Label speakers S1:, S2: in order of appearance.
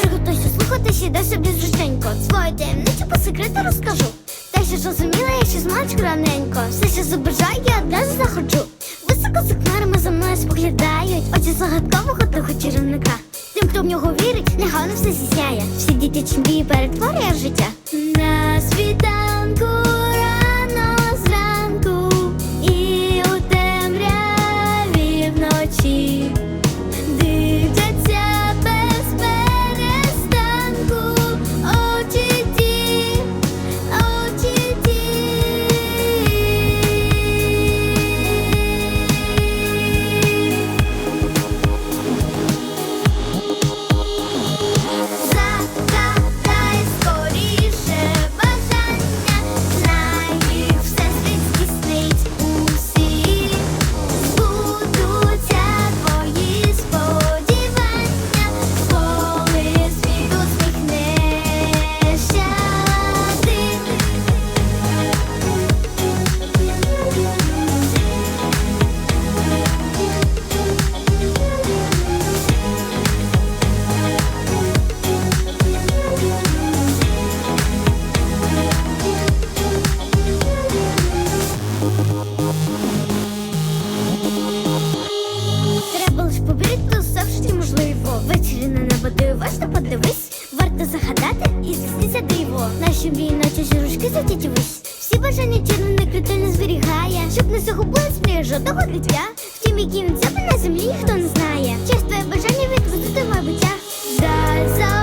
S1: Приготуйся слухати, сідай собі зручненько. Свою таємницю по секрету розкажу. Те, що зрозуміла, я ще змачку раненько. Все, що зображаю, я одразу заходжу. Високо за хмарами за мною споглядають. Очі загадкового того чарівника. Тим, хто в нього вірить, негайно все зісяє. Всі діти мрії перетворює життя. На світанку здійсниться. Наші мрії, наче зірочки затіть вись. Всі бажання червоних не зберігає, щоб не загубилась мрія жодного дитя. Втім, які він себе на землі, ніхто не знає. Час твоє бажання відвести моє майбуття. Дай за